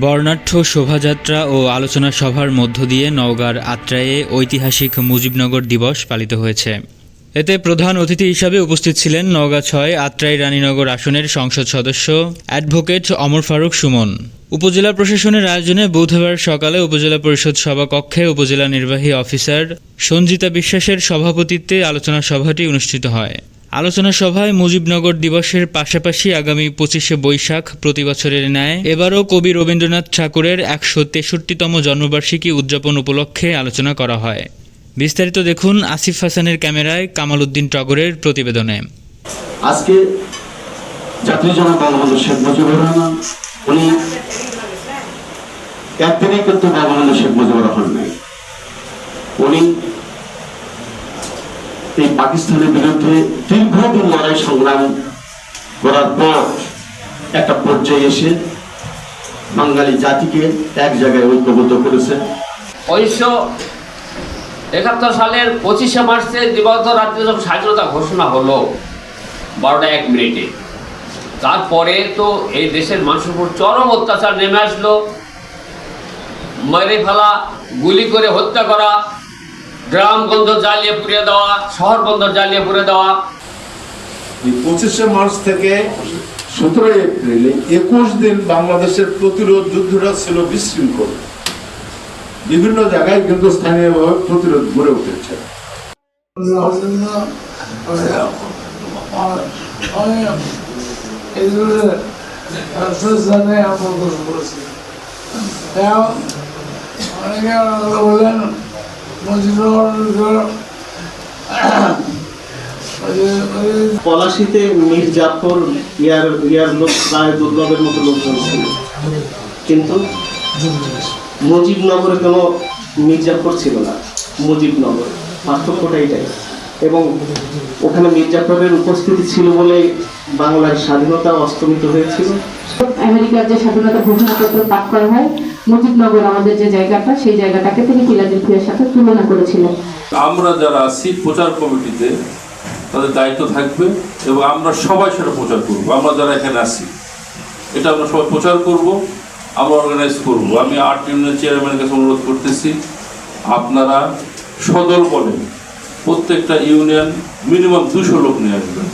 বর্ণাঢ্য শোভাযাত্রা ও আলোচনা সভার মধ্য দিয়ে নওগাঁর আত্রায়ে ঐতিহাসিক মুজিবনগর দিবস পালিত হয়েছে। এতে প্রধান অতিথি হিসাবে উপস্থিত ছিলেন নওগাঁ ছয় আত্রাই রানীনগর আসনের সংসদ সদস্য অ্যাডভোকেট অমর ফারুক সুমন। উপজেলা প্রশাসনের আয়োজনে বুধবার সকালে উপজেলা পরিষদ সভাকক্ষে উপজেলা নির্বাহী অফিসার সঞ্জিতা বিশ্বাসের সভাপতিত্বে আলোচনা সভাটি অনুষ্ঠিত হয়। আলোচনা সভায় মুজিবনগর দিবসের পাশাপাশি আগামী পঁচিশে বৈশাখ প্রতি বছরের ন্যায় এবারও কবি রবীন্দ্রনাথ ঠাকুরের একশো তেষট্টিতম জন্মবার্ষিকী উদযাপন উপলক্ষে আলোচনা করা হয়। বিস্তারিত দেখুন আসিফ হাসানের ক্যামেরায় কামাল উদ্দিন টগরের প্রতিবেদনে। আজকে জাতীয় জনক বঙ্গবন্ধু শেখ মুজিবুর রহমান, উনি একদিনই কিন্তু বঙ্গবন্ধু শেখ মুজিবুর রহমান নাই উনি এই পাকিস্তানের বিরুদ্ধে দীর্ঘদিন লড়াই সংগ্রাম করার পর একটা পর্যায়ে এসে বাঙালি জাতিকে এক জায়গায় ঐক্যবদ্ধ করেছে। উনিশশো একাত্তর সালের পঁচিশে মার্চে দিবাগত রাত্রে যখন স্বাধীনতা ঘোষণা হলো, বারোটা এক মিনিটে। তারপরে তো এই দেশের মানুষের উপর চরম অত্যাচার নেমে আসলো। মেরে ফেলা, গুলি করে হত্যা করা গ্রাম বন্দর জ্বালিয়ে পুড়িয়ে দেওয়া শহর বন্দর জ্বালিয়ে পুড়ে দেওয়া পঁচিশে মার্চ থেকে সতেরোই এপ্রিলে একুশ দিন বাংলাদেশের প্রতিরোধ যুদ্ধটা ছিল বিশৃঙ্খল বিভিন্ন জায়গায় কিন্তু স্থানীয়ভাবে প্রতিরোধ গড়ে উঠেছে অনেকে বললেন মুজিবুর পলাশিতে মীর জাফর ইয়ার ইয়ার লোক প্রায় দুর্লভের মতো লোকজন ছিল। কিন্তু মুজিবনগরে কোনো মীর জাফর ছিল না। মুজিবনগর, পার্থক্যটা এটাই। এবং ওখানে মীর জাফরের উপস্থিতি ছিল বলে বাংলার স্বাধীনতা অস্তমিত হয়েছিল। আমেরিকার যে স্বাধীনতা ঘোষণাপত্র পাঠ করা হয় মুজিবনগর আমাদের যে জায়গাটা, সেই জায়গাটাকে তিনি ফিলাডেলফিয়ার সাথে তুলনা করেছিলেন। আমরা যারা আছি প্রচার কমিটিতে, তাদের দায়িত্ব থাকবে এবং আমরা সবাই সেটা প্রচার করব। আমরা যারা এখানে আছি, এটা আমরা সবাই প্রচার করব, আমরা অর্গানাইজ করব। আমি আর্ট ইউনিয়ন চেয়ারম্যানের কাছে অনুরোধ করতেছি, আপনারা সদল বলে প্রত্যেকটা ইউনিয়ন মিনিমাম দুশো লোক নিয়ে আসবেন।